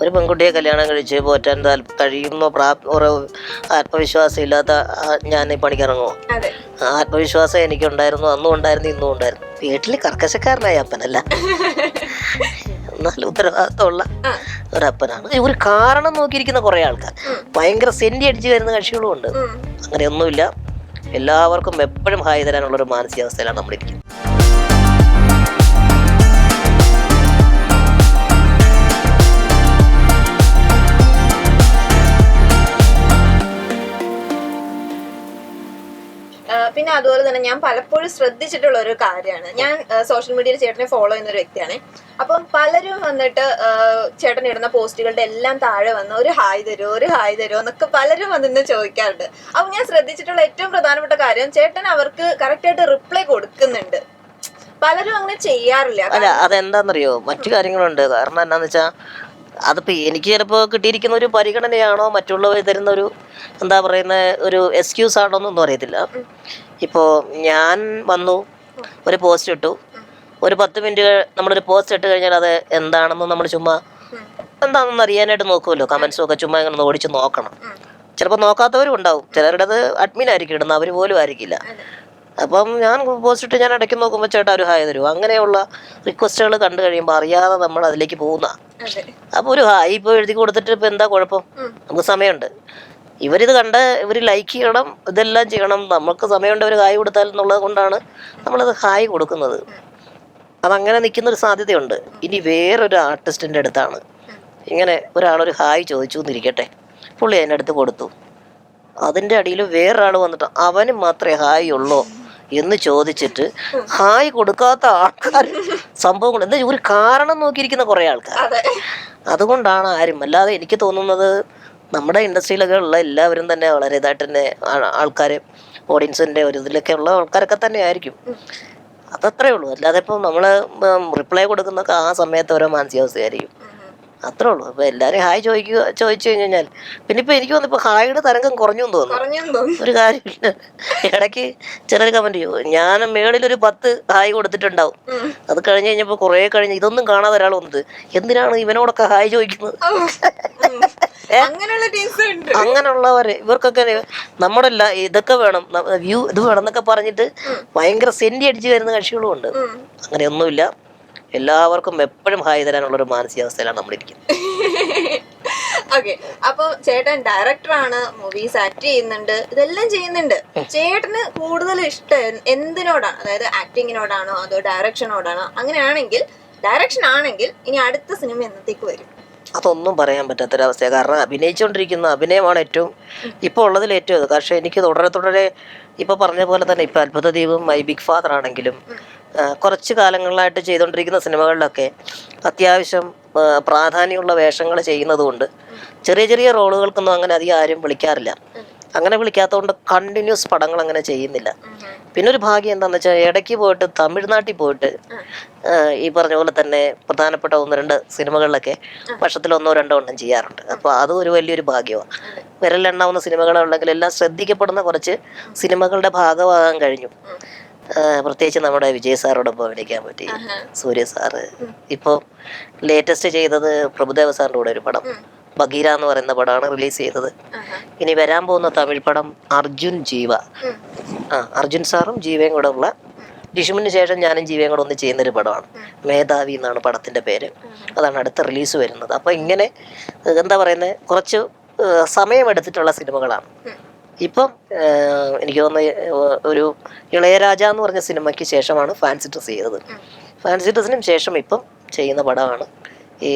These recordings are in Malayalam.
ഒരു പെൺകുട്ടിയെ കല്യാണം കഴിച്ച് പോറ്റാൻ താൽ കഴിയുന്ന പ്രാപ് ഒരു ആത്മവിശ്വാസം ഇല്ലാത്ത ഞാൻ ഈ പണിക്കിറങ്ങുമോ ആത്മവിശ്വാസം എനിക്കുണ്ടായിരുന്നു അന്നും ഉണ്ടായിരുന്നു ഇന്നും ഉണ്ടായിരുന്നു വീട്ടിൽ കർക്കശക്കാരനായ അപ്പനല്ല. എന്നാൽ ഉത്തരവാദിത്തമുള്ള. ഒരപ്പനാണ്. ഒരു കാരണം നോക്കിയിരിക്കുന്ന കുറേ ആൾക്കാർ. ഭയങ്കര സെന്റി അടിച്ച് വരുന്ന കക്ഷികളും ഉണ്ട് അങ്ങനെയൊന്നുമില്ല. എല്ലാവർക്കും എപ്പോഴും ഹായ് തരാനുള്ള ഒരു മാനസികാവസ്ഥയിലാണ് നമ്മളിരിക്കുന്നത്. പിന്നെ അതുപോലെ തന്നെ ഞാൻ പലപ്പോഴും ശ്രദ്ധിച്ചിട്ടുള്ള ഒരു കാര്യമാണ്. ഞാൻ സോഷ്യൽ മീഡിയയിൽ ചേട്ടനെ ഫോളോ ചെയ്യുന്ന ഒരു വ്യക്തിയാണ്. അപ്പം പലരും വന്നിട്ട് ചേട്ടൻ ഇടുന്ന പോസ്റ്റുകളുടെ എല്ലാം താഴെ വന്ന് ഒരു ഹായ് തരുമോ ഒരു ഹായ് തരുമോ എന്നൊക്കെ പലരും വന്നിന്ന് ചോദിക്കാറുണ്ട്. അപ്പൊ ഞാൻ ശ്രദ്ധിച്ചിട്ടുള്ള ഏറ്റവും പ്രധാനപ്പെട്ട കാര്യം ചേട്ടൻ അവർക്ക് കറക്റ്റ് ആയിട്ട് റിപ്ലൈ കൊടുക്കുന്നുണ്ട്. പലരും അങ്ങനെ ചെയ്യാറില്ല. അല്ല അതെന്താണെന്നറിയോ മറ്റു കാര്യങ്ങളുണ്ട്. കാരണം എന്താണെന്ന് വെച്ചാൽ അതിപ്പോൾ എനിക്ക് ചിലപ്പോൾ കിട്ടിയിരിക്കുന്ന ഒരു പരിഗണനയാണോ മറ്റുള്ളവർ തരുന്ന ഒരു എന്താ പറയുന്ന ഒരു എക്സ്ക്യൂസ് ആണോ എന്നൊന്നും അറിയത്തില്ല. ഇപ്പോൾ ഞാൻ വന്നു ഒരു പോസ്റ്റ് ഇട്ടു. ഒരു പത്ത് മിനിറ്റ് നമ്മളൊരു പോസ്റ്റ് ഇട്ട് കഴിഞ്ഞാൽ അത് എന്താണെന്ന് നമ്മൾ ചുമ്മാ എന്താണെന്ന് അറിയാനായിട്ട് നോക്കുമല്ലോ കമൻസും ഒക്കെ ചുമ്മാ ഇങ്ങനെ ഓടിച്ച് നോക്കണം. ചിലപ്പോൾ നോക്കാത്തവരും ഉണ്ടാവും. ചിലരുടേത് അഡ്മിൻ ആയിരിക്കും ഇടുന്നത് അവർ പോലും ആയിരിക്കില്ല. അപ്പം ഞാൻ പോസ്റ്റ് ഞാൻ ഇടയ്ക്ക് നോക്കുമ്പോൾ ചേട്ടാ ഒരു ഹായ് തരൂ അങ്ങനെയുള്ള റിക്വസ്റ്റുകൾ കണ്ടു കഴിയുമ്പോൾ അറിയാതെ നമ്മൾ അതിലേക്ക് പോകുന്ന. അപ്പോൾ ഒരു ഹായ് ഇപ്പൊ എഴുതി കൊടുത്തിട്ട് ഇപ്പൊ എന്താ കുഴപ്പം? നമുക്ക് സമയമുണ്ട്. ഇവരിത് കണ്ട് ഇവർ ലൈക്ക് ചെയ്യണം ഇതെല്ലാം ചെയ്യണം. നമുക്ക് സമയമുണ്ട് ഒരു ഹായ് കൊടുത്താൽ എന്നുള്ളത് കൊണ്ടാണ് നമ്മളത് ഹായ് കൊടുക്കുന്നത്. അതങ്ങനെ നിൽക്കുന്ന ഒരു സാധ്യതയുണ്ട്. ഇനി വേറൊരു ആർട്ടിസ്റ്റിന്റെ അടുത്താണ്. ഇങ്ങനെ ഒരാളൊരു ഹായ് ചോദിച്ചു എന്നിരിക്കട്ടെ. പുള്ളി അതിന്റെ അടുത്ത് കൊടുത്തു. അതിന്റെ അടിയിൽ വേറൊരാൾ വന്നിട്ട് അവന് മാത്രമേ ഹായ് ഉള്ളൂ. എന്ന് ചോദിച്ചിട്ട് ഹായ് കൊടുക്കാത്ത ആൾക്കാർ സംഭവങ്ങൾ. എന്താ ഒരു കാരണം നോക്കിയിരിക്കുന്ന കുറേ ആൾക്കാർ. അതുകൊണ്ടാണ് ആരും അല്ലാതെ എനിക്ക് തോന്നുന്നത് നമ്മുടെ ഇൻഡസ്ട്രിയിലൊക്കെ ഉള്ള എല്ലാവരും തന്നെ വളരെ ഇതായിട്ട് തന്നെ ആൾക്കാർ ഓഡിയൻസിന്റെ ഒരു ഇതിലൊക്കെ ഉള്ള ആൾക്കാരൊക്കെ തന്നെ ആയിരിക്കും. അതത്രേ ഉള്ളൂ. അല്ലാതെ ഇപ്പം നമ്മൾ റിപ്ലൈ കൊടുക്കുന്നൊക്കെ ആ സമയത്ത് ഓരോ മാനസികാവസ്ഥയായിരിക്കും. അത്രേ ഉള്ളൂ. അപ്പോൾ എല്ലാവരും ഹായ് ചോദിക്കുക ചോദിച്ചു കഴിഞ്ഞാൽ പിന്നെ ഇപ്പോൾ എനിക്ക് തോന്നുന്നു ഇപ്പോൾ ഹായുടെ തരംഗം കുറഞ്ഞു തോന്നുന്നു. ഒരു കാര്യമില്ല. ഇടയ്ക്ക് ചിലർ കമന്റ് ചെയ്യും. ഞാൻ മേളിൽ ഒരു പത്ത് ഹായ് കൊടുത്തിട്ടുണ്ടാവും. അത് കഴിഞ്ഞ് കഴിഞ്ഞപ്പോൾ കുറേ കഴിഞ്ഞ് ഇതൊന്നും കാണാതെ ഒരാൾ വന്നത്. എന്തിനാണ് ഇവനോടൊക്കെ ഹായ് ചോദിക്കുന്നത്? അങ്ങനെയുള്ളവര് ഇവർക്കൊക്കെ നമ്മുടെ ഇതൊക്കെ വേണം. വ്യൂ ഇത് വേണം എന്നൊക്കെ പറഞ്ഞിട്ട് ഭയങ്കര സെന്റി അടിച്ച് വരുന്ന കക്ഷികളും ഉണ്ട്. അങ്ങനെയൊന്നുമില്ല. എല്ലാവർക്കും എപ്പോഴും ഹായ് തരാനുള്ള ഒരു മാനസികാവസ്ഥയിലാണ് നമ്മളിരിക്കുന്നത്. ഓക്കെ അപ്പൊ ചേട്ടൻ ഡയറക്ടറാണ് മൂവീസ് ആക്ട് ചെയ്യുന്നുണ്ട് ഇതെല്ലാം ചെയ്യുന്നുണ്ട്. ചേട്ടന് കൂടുതൽ ഇഷ്ടം എന്തിനോടാണ് അതായത് ആക്ടിങ്ങിനോടാണോ അതോ ഡയറക്ഷനോടാണോ അങ്ങനെയാണെങ്കിൽ ഡയറക്ഷൻ ആണെങ്കിൽ ഇനി അടുത്ത സിനിമ എന്നത്തേക്ക് വരും? അതൊന്നും പറയാൻ പറ്റാത്തൊരവസ്ഥയാണ് കാരണം അഭിനയിച്ചുകൊണ്ടിരിക്കുന്ന അഭിനയമാണ് ഏറ്റവും ഇപ്പോൾ ഉള്ളതിൽ ഏറ്റവും ഇത്. പക്ഷേ എനിക്ക് തുടരെ തുടരെ ഇപ്പോൾ പറഞ്ഞ പോലെ തന്നെ ഇപ്പോൾ അത്ഭുത ദീപം മൈ ബിഗ് ഫാദർ ആണെങ്കിലും കുറച്ച് കാലങ്ങളിലായിട്ട് ചെയ്തുകൊണ്ടിരിക്കുന്ന സിനിമകളിലൊക്കെ അത്യാവശ്യം പ്രാധാന്യമുള്ള വേഷങ്ങൾ ചെയ്യുന്നതുകൊണ്ട് ചെറിയ ചെറിയ റോളുകൾക്കൊന്നും അങ്ങനെ അധികം ആരും വിളിക്കാറില്ല. അങ്ങനെ വിളിക്കാത്തതുകൊണ്ട് കണ്ടിന്യൂസ് പടങ്ങൾ അങ്ങനെ ചെയ്യുന്നില്ല. പിന്നെ ഒരു ഭാഗ്യം എന്താണെന്ന് വെച്ചാൽ ഇടയ്ക്ക് പോയിട്ട് തമിഴ്നാട്ടിൽ പോയിട്ട് ഈ പറഞ്ഞ പോലെ തന്നെ പ്രധാനപ്പെട്ട ഒന്ന് രണ്ട് സിനിമകളിലൊക്കെ വർഷത്തിൽ ഒന്നോ രണ്ടോ എണ്ണം ചെയ്യാറുണ്ട്. അപ്പോൾ അതും ഒരു വലിയൊരു ഭാഗ്യമാണ് വിരലെണ്ണാവുന്ന സിനിമകളുണ്ടെങ്കിൽ എല്ലാം ശ്രദ്ധിക്കപ്പെടുന്ന കുറച്ച് സിനിമകളുടെ ഭാഗമാകാൻ കഴിഞ്ഞു. പ്രത്യേകിച്ച് നമ്മുടെ വിജയ് സാറോടൊപ്പം അഭിനയിക്കാൻ പറ്റി. സൂര്യ സാറ്. ഇപ്പോൾ ലേറ്റസ്റ്റ് ചെയ്തത് പ്രഭുദേവ സാറിന്റെ കൂടെ ഒരു പടം. ബഗീര എന്ന് പറയുന്ന പടമാണ് റിലീസ് ചെയ്തത്. ഇനി വരാൻ പോകുന്ന തമിഴ് പടം അർജുൻ ജീവ. ആ അർജുൻ സാറും ജീവയും കൂടെ ഉള്ള ഡിഷുമിന് ശേഷം ഞാനും ജീവയും കൂടെ ഒന്ന് ചെയ്യുന്നൊരു പടമാണ്. മേധാവി എന്നാണ് പടത്തിന്റെ പേര്. അതാണ് അടുത്ത റിലീസ് വരുന്നത്. അപ്പോൾ ഇങ്ങനെ എന്താ പറയുന്നത് കുറച്ച് സമയമെടുത്തിട്ടുള്ള സിനിമകളാണ്. ഇപ്പം എനിക്ക് തോന്നുന്നു ഒരു ഇളയരാജ എന്ന് പറഞ്ഞ സിനിമയ്ക്ക് ശേഷമാണ് ഫാൻസി ഡ്രസ് ചെയ്തത്. ഫാൻസി ഡ്രസ്സിനും ശേഷം ഇപ്പം ചെയ്യുന്ന പടമാണ് ഈ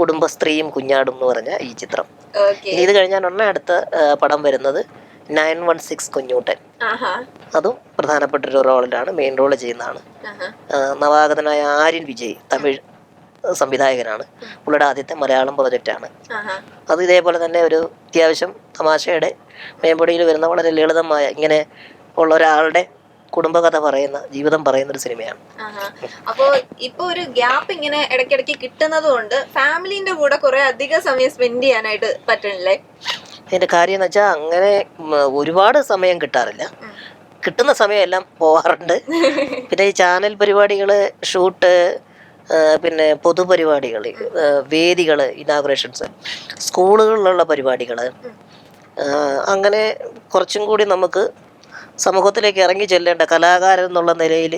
കുടുംബ സ്ത്രീയും കുഞ്ഞാടും എന്ന് പറഞ്ഞ ഈ ചിത്രം. ഇത് കഴിഞ്ഞാൽ ഒന്നേ അടുത്ത പടം വരുന്നത് നയൻ വൺ സിക്സ് കുഞ്ഞൂട്ടൻ. അതും പ്രധാനപ്പെട്ട ഒരു റോളിലാണ് മെയിൻ റോൾ ചെയ്യുന്നതാണ്. നവാഗതനായ ആര്യൻ വിജയ് തമിഴ് സംവിധായകനാണ്. പുള്ളിയുടെ ആദ്യത്തെ മലയാളം പ്രൊജക്റ്റാണ്. അത് ഇതേപോലെ തന്നെ ഒരു അത്യാവശ്യം തമാശയുടെ മേമ്പൊടിയിൽ വരുന്ന വളരെ ലളിതമായ ഇങ്ങനെ ഉള്ള ഒരാളുടെ കുടുംബകഥ പറയുന്ന ജീവിതം പറയുന്ന ഒരു സിനിമയാണ്. അപ്പോ ഇപ്പൊ ഒരു ഗ്യാപ്പ് ഇങ്ങനെ ഇടയ്ക്കിടയ്ക്ക് കിട്ടുന്നത് കൊണ്ട് ഫാമിലിന്റെ കൂടെ കുറെ അധികം സമയം സ്പെൻഡ് ചെയ്യാനായിട്ട് പറ്റണില്ലേ? അതിന്റെ കാര്യം എന്ന് വെച്ചാൽ അങ്ങനെ ഒരുപാട് സമയം കിട്ടാറില്ല. കിട്ടുന്ന സമയമെല്ലാം പോവാറുണ്ട്. പിന്നെ ഈ ചാനൽ പരിപാടികൾ ഷൂട്ട് പിന്നെ പൊതുപരിപാടികൾ വേദികൾ ഇനാഗുറേഷൻസ് സ്കൂളുകളിലുള്ള പരിപാടികൾ അങ്ങനെ കുറച്ചും കൂടി നമുക്ക് സമൂഹത്തിലേക്ക് ഇറങ്ങി ചെല്ലേണ്ട കലാകാരൻ എന്നുള്ള നിലയിൽ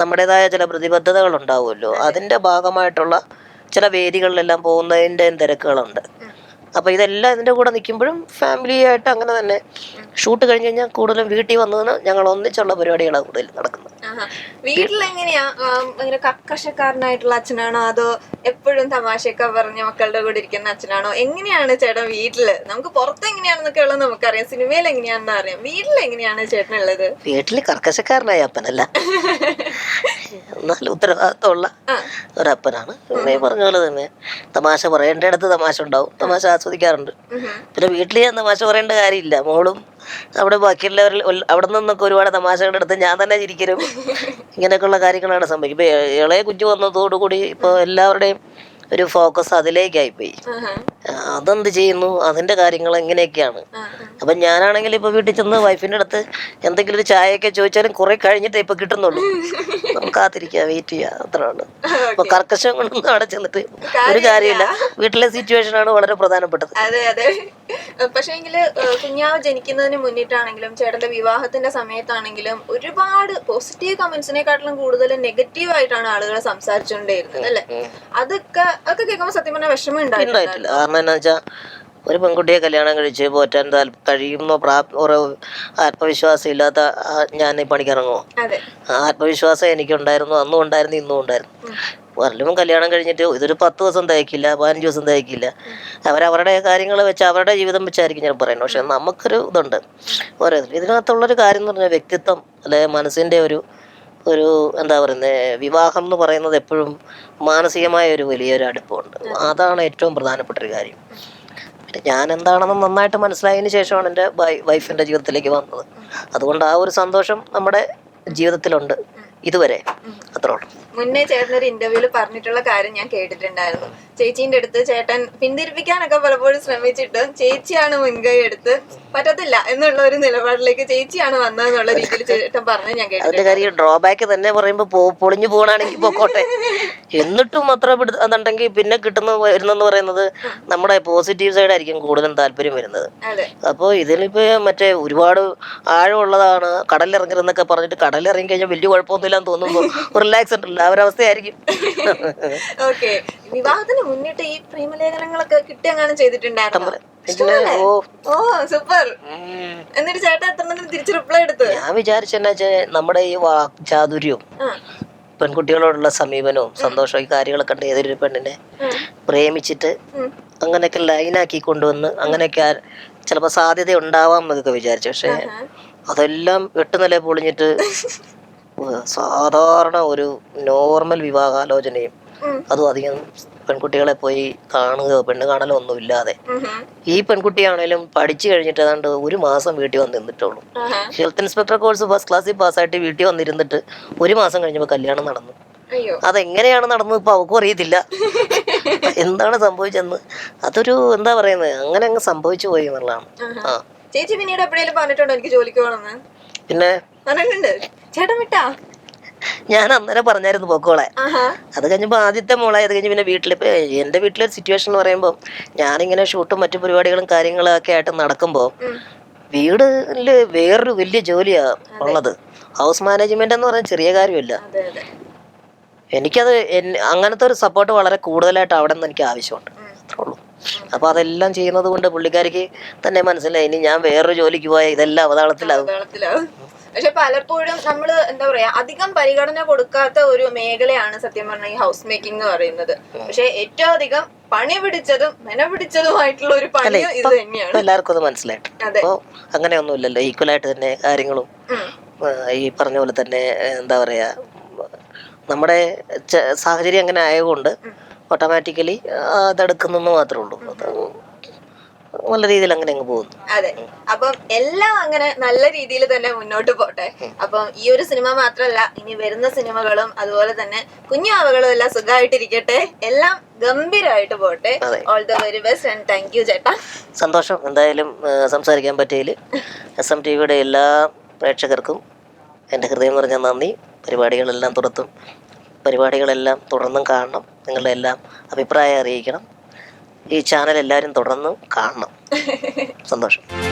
നമ്മുടേതായ ചില പ്രതിബദ്ധതകൾ ഉണ്ടാവുമല്ലോ അതിന്റെ ഭാഗമായിട്ടുള്ള ചില വേദികളിലെല്ലാം പോകുന്നതിന്റെ തിരക്കുകളുണ്ട്. അപ്പോൾ ഇതെല്ലാം ഇതിന്റെ കൂടെ നിൽക്കുമ്പോഴും ഫാമിലിയായിട്ട് അങ്ങനെ തന്നെ ഷൂട്ട് കഴിഞ്ഞ് കഴിഞ്ഞാൽ കൂടുതലും വീട്ടിൽ വന്നതിന് ഞങ്ങൾ ഒന്നിച്ചുള്ള പരിപാടികളാണ് കൂടുതൽ നടക്കുന്നത്. വീട്ടിലെങ്ങനെയാ? ഇങ്ങനെ കർക്കശക്കാരനായിട്ടുള്ള അച്ഛനാണോ? അതോ എപ്പോഴും തമാശയൊക്കെ പറഞ്ഞ് മക്കളുടെ കൂടെ ഇരിക്കുന്ന അച്ഛനാണോ? എങ്ങനെയാണ് ചേട്ടൻ വീട്ടിൽ? നമുക്ക് പുറത്ത് എങ്ങനെയാണെന്നൊക്കെ ഉള്ളത് നമുക്കറിയാം. സിനിമയിൽ എങ്ങനെയാണെന്ന് അറിയാം. വീട്ടിൽ എങ്ങനെയാണ് ചേട്ടനുള്ളത് വീട്ടിൽ കർക്കശക്കാരനായ അപ്പനല്ല. നല്ല ഉത്തരവാദിത്തമുള്ള. ഒരപ്പനാണ്. ഈ പറഞ്ഞ പോലെ തന്നെ. തമാശ പറയേണ്ടയിടത്ത് തമാശ ഉണ്ടാവും. തമാശ ആസ്വദിക്കാറുണ്ട്. പിന്നെ വീട്ടിൽ ഞാൻ തമാശ പറയേണ്ട കാര്യമില്ല. മോളും അവിടെ ബാക്കിയുള്ളവരിൽ അവിടെ നിന്നൊക്കെ ഒരുപാട് തമാശകളുടെ അടുത്ത് ഞാൻ തന്നെ ചിരിക്കലും. ഇങ്ങനെയൊക്കെയുള്ള കാര്യങ്ങളാണ് സംഭവിക്കുന്നത്. ഇപ്പൊ ഇളയ കുഞ്ഞു വന്നതോടുകൂടി ഇപ്പൊ എല്ലാവരുടെയും ഒരു ഫോക്കസ് അതിലേക്കായിപ്പോയി. അതെന്ത് ചെയ്യുന്നു? അതിന്റെ കാര്യങ്ങൾ എങ്ങനെയൊക്കെയാണ്. അപ്പം ഞാനാണെങ്കിൽ ഇപ്പോൾ വീട്ടിൽ ചെന്ന് വൈഫിന്റെ അടുത്ത് എന്തെങ്കിലും ഒരു ചായയൊക്കെ ചോദിച്ചാലും കുറെ കഴിഞ്ഞിട്ടേ ഇപ്പം കിട്ടുന്നുള്ളൂ. നമുക്ക് കാത്തിരിക്കുക വെയിറ്റ് ചെയ്യുക അത്രയാണ് അപ്പോൾ കർക്കശം കൊണ്ടൊന്നും അവിടെ ചെന്നിട്ട് ഒരു കാര്യമില്ല. വീട്ടിലെ സിറ്റുവേഷൻ ആണ് വളരെ പ്രധാനപ്പെട്ടത്. അതെ അതെ. പക്ഷേ എങ്കിൽ കുഞ്ഞാവ് ജനിക്കുന്നതിന് മുന്നിട്ടാണെങ്കിലും ചേട്ടന്റെ വിവാഹത്തിന്റെ സമയത്താണെങ്കിലും ഒരുപാട് പോസിറ്റീവ് കമന്റ്സിനെക്കാട്ടിലും കൂടുതൽ നെഗറ്റീവ് ആയിട്ടാണ് ആളുകൾ സംസാരിച്ചുകൊണ്ടേയിരുന്നത് അല്ലെ അതൊക്കെ അതൊക്കെ കേൾക്കുമ്പോൾ സത്യം പറഞ്ഞാൽ വിഷമം ഉണ്ടായിട്ടില്ല. കാരണം എന്താ വെച്ചാൽ ഒരു പെൺകുട്ടിയെ കല്യാണം കഴിച്ച് പോറ്റാൻ കഴിയുന്ന പ്രാപ് ഒരു ആത്മവിശ്വാസം ഇല്ലാത്ത ഞാൻ ഈ പണിക്കിറങ്ങുമോ ആത്മവിശ്വാസം എനിക്കുണ്ടായിരുന്നു അന്നും ഉണ്ടായിരുന്നു ഇന്നും ഉണ്ടായിരുന്നു. വരലും കല്യാണം കഴിഞ്ഞിട്ട് ഇതൊരു പത്ത് ദിവസം തയ്ക്കില്ല പതിനഞ്ച് ദിവസം തയ്ക്കില്ല അവരവരുടെ കാര്യങ്ങൾ വെച്ച് അവരുടെ ജീവിതം വെച്ചായിരിക്കും ഞാൻ പറയുന്നത്. പക്ഷെ നമുക്കൊരു ഇതുണ്ട്. ഓരോ ഇതിനകത്തുള്ളൊരു കാര്യം എന്ന് പറഞ്ഞാൽ വ്യക്തിത്വം അല്ലെ മനസ്സിന്റെ ഒരു ഒരു എന്താ പറയുന്നത് വിവാഹം എന്ന് പറയുന്നത് എപ്പോഴും മാനസികമായ ഒരു വലിയൊരു അടുപ്പമുണ്ട്. അതാണ് ഏറ്റവും പ്രധാനപ്പെട്ട ഒരു കാര്യം. ഞാൻ എന്താണെന്ന് നന്നായിട്ട് മനസ്സിലായതിന് ശേഷമാണ് എന്റെ വൈഫിന്റെ ജീവിതത്തിലേക്ക് വന്നത്. അതുകൊണ്ട് ആ ഒരു സന്തോഷം നമ്മുടെ ജീവിതത്തിലുണ്ട്. ഇതുവരെ. അത്രേ ഉള്ളൂ. മുന്നേ ചേട്ടൻ ഒരു ഇന്റർവ്യൂൽ പറഞ്ഞിട്ടുള്ള കാര്യം ഞാൻ കേട്ടിട്ടുണ്ടായിരുന്നു. ചേച്ചീന്റെ അടുത്ത് ചേട്ടൻ പിന്തിരിപ്പിക്കാനൊക്കെ പലപ്പോഴും ശ്രമിച്ചിട്ട് ചേച്ചിയാണ് മുൻകൈ എടുത്ത് പറ്റത്തില്ല എന്നുള്ള ഒരു നിലപാടിലേക്ക് ചേച്ചിയാണ് വന്നതെന്നുള്ള രീതിയിൽ ചേട്ടൻ പറഞ്ഞു ഞാൻ അതിന്റെ കാര്യം ഡ്രോബാക്ക് തന്നെ പറയുമ്പോൾ പൊളിഞ്ഞു പോകണാണെങ്കിൽ പോക്കോട്ടെ. എന്നിട്ടും അത്ര എന്നുണ്ടെങ്കിൽ പിന്നെ കിട്ടുന്ന വരുന്നെന്ന് പറയുന്നത് നമ്മുടെ പോസിറ്റീവ് സൈഡ് ആയിരിക്കും കൂടുതൽ താല്പര്യം വരുന്നത്. അപ്പോൾ ഇതിലിപ്പോ മറ്റേ ഒരുപാട് ആഴമുള്ളതാണ് കടലിറങ്ങരുതെന്നൊക്കെ പറഞ്ഞിട്ട് കടലിറങ്ങി കഴിഞ്ഞാൽ വലിയ കുഴപ്പമൊന്നുമില്ലാന്ന് തോന്നുന്നു. റിലാക്സ് ഉണ്ടല്ലോ. ആ ഒരു അവസ്ഥയായിരിക്കും. ഓക്കെ. വിവാഹത്തിന് മുന്നിട്ട് ഈ പ്രേമലേഖനങ്ങളൊക്കെ കിട്ടിയങ്ങാനും ചെയ്തിട്ടുണ്ടായിരുന്നു? ഓ. ഓ സൂപ്പർ. എന്നിട്ട് ചേട്ടൻ എത്ര തിരിച്ച് റിപ്ലൈ എടുത്ത്? ഞാൻ വിചാരിച്ചെന്നാ വെച്ചാൽ നമ്മുടെ ഈ വാക് ചാതുര്യവും പെൺകുട്ടികളോടുള്ള സമീപനവും സന്തോഷവും ഈ കാര്യങ്ങളൊക്കെ ഉണ്ട് ഏതൊരു പെണ്ണിനെ പ്രേമിച്ചിട്ട്. അങ്ങനെയൊക്കെ ലൈനാക്കി കൊണ്ടുവന്ന് അങ്ങനെയൊക്കെ ചിലപ്പോൾ സാധ്യത ഉണ്ടാവാം എന്നൊക്കെ വിചാരിച്ചു. പക്ഷേ അതെല്ലാം വെട്ടുനില പൊളിഞ്ഞിട്ട് സാധാരണ ഒരു നോർമൽ വിവാഹാലോചനയും. അതും അധികം പെൺകുട്ടികളെ പോയി കാണുകയോ പെണ്ണ് കാണലോ ഒന്നും ഇല്ലാതെ ഈ പെൺകുട്ടിയാണേലും പഠിച്ചു കഴിഞ്ഞിട്ട് ഏതാണ്ട് ഒരു മാസം വീട്ടിൽ വന്ന് നിന്നിട്ടുള്ളൂ. ആഹാ. ഹെൽത്ത് ഇൻസ്പെക്ടർ കോഴ്സ് ഫസ്റ്റ് ക്ലാസ്സിൽ പാസ്സായിട്ട് വീട്ടിൽ വന്നിരുന്നിട്ട് ഒരു മാസം കഴിഞ്ഞപ്പോൾ കല്യാണം നടന്നു. അതെങ്ങനെയാണ് നടന്നത് ഇപ്പൊ അവക്കും അറിയത്തില്ല. എന്താണ് സംഭവിച്ചെന്ന് അതൊരു എന്താ പറയുന്നത് അങ്ങനെ അങ്ങ് സംഭവിച്ചു പോയി എന്നുള്ളതാണ്. ആ. ചേച്ചി പിന്നീട് എപ്പോഴേലും പറഞ്ഞിട്ടുണ്ടോ എനിക്ക് ജോലിക്ക് പോകണമെന്ന്? പിന്നെ ചേട്ടൻ വിട്ടാ? ഞാൻ അന്നേരം പറഞ്ഞായിരുന്നു പോക്കോളെ. അത് കഴിഞ്ഞപ്പോൾ ആദ്യത്തെ മോളായി അത് കഴിഞ്ഞ് പിന്നെ വീട്ടിൽ ഇപ്പൊ എന്റെ വീട്ടിലെ സിറ്റുവേഷൻ എന്ന് പറയുമ്പോൾ ഞാനിങ്ങനെ ഷൂട്ടും മറ്റു പരിപാടികളും കാര്യങ്ങളൊക്കെ ആയിട്ട് നടക്കുമ്പോൾ. വീടിൽ വേറൊരു വലിയ ജോലിയാ ഉള്ളത്. ഹൗസ് മാനേജ്മെന്റ് എന്ന് പറഞ്ഞാൽ ചെറിയ കാര്യമില്ല. എനിക്കത് അങ്ങനത്തെ ഒരു സപ്പോർട്ട് വളരെ കൂടുതലായിട്ട് അവിടെ നിന്ന് എനിക്ക് ആവശ്യമുണ്ട്. അപ്പോൾ അതെല്ലാം ചെയ്യുന്നത് കൊണ്ട് പുള്ളിക്കാരിക്ക് തന്നെ മനസ്സിലായി. ഇനി ഞാൻ വേറൊരു ജോലിക്ക് പോയാൽ ഇതെല്ലാം അവതാളത്തിലാവും. പക്ഷെ പലപ്പോഴും നമ്മൾ എന്താ പറയാ അധികം പരിഗണന കൊടുക്കാത്ത ഒരു മേഖലയാണ് സത്യം പറഞ്ഞ ഈ ഹൗസ് മേക്കിംഗ് എന്ന് പറയുന്നത്. പക്ഷെ ഏറ്റവും അധികം പണി പിടിച്ചതും മെന പിടിച്ചതുമായിട്ടുള്ള ഒരു പണി ഇത് തന്നെയാണ്. എല്ലാവർക്കും അത് മനസ്സിലായിട്ട് അതെ. അപ്പോൾ അങ്ങനെയൊന്നുമില്ലല്ലോ. ഈക്വലായിട്ട് തന്നെ കാര്യങ്ങളും ഈ പറഞ്ഞ പോലെ തന്നെ എന്താ പറയാ നമ്മുടെ സാഹചര്യം അങ്ങനെ ആയതുകൊണ്ട് ഓട്ടോമാറ്റിക്കലി അതെടുക്കുന്നെന്ന് മാത്രമേ ഉള്ളൂ. അത് നല്ല രീതിയിൽ അങ്ങനെ അങ്ങ് പോകുന്നു. അതെ. അപ്പം എല്ലാം അങ്ങനെ നല്ല രീതിയിൽ തന്നെ മുന്നോട്ട് പോട്ടെ. അപ്പം ഈ ഒരു സിനിമ മാത്രമല്ല ഇനി വരുന്ന സിനിമകളും അതുപോലെ തന്നെ കുഞ്ഞാവകളും എല്ലാം സുഖമായിട്ടിരിക്കട്ടെ. എല്ലാം ഗംഭീരമായിട്ട് പോട്ടെ. All the very best and thank you ചേട്ടാ. സന്തോഷം. എന്തായാലും സംസാരിക്കാൻ പറ്റിയതിൽ എസ് എം ടി വിയുടെ എല്ലാ പ്രേക്ഷകർക്കും എന്റെ ഹൃദയം നിറഞ്ഞ നന്ദി. പരിപാടികളെല്ലാം തുറത്തും. പരിപാടികളെല്ലാം തുടർന്നും കാണണം. നിങ്ങളുടെ എല്ലാം അഭിപ്രായം അറിയിക്കണം. ഈ ചാനൽ എല്ലാവരും തുടർന്നും കാണണം. സന്തോഷം.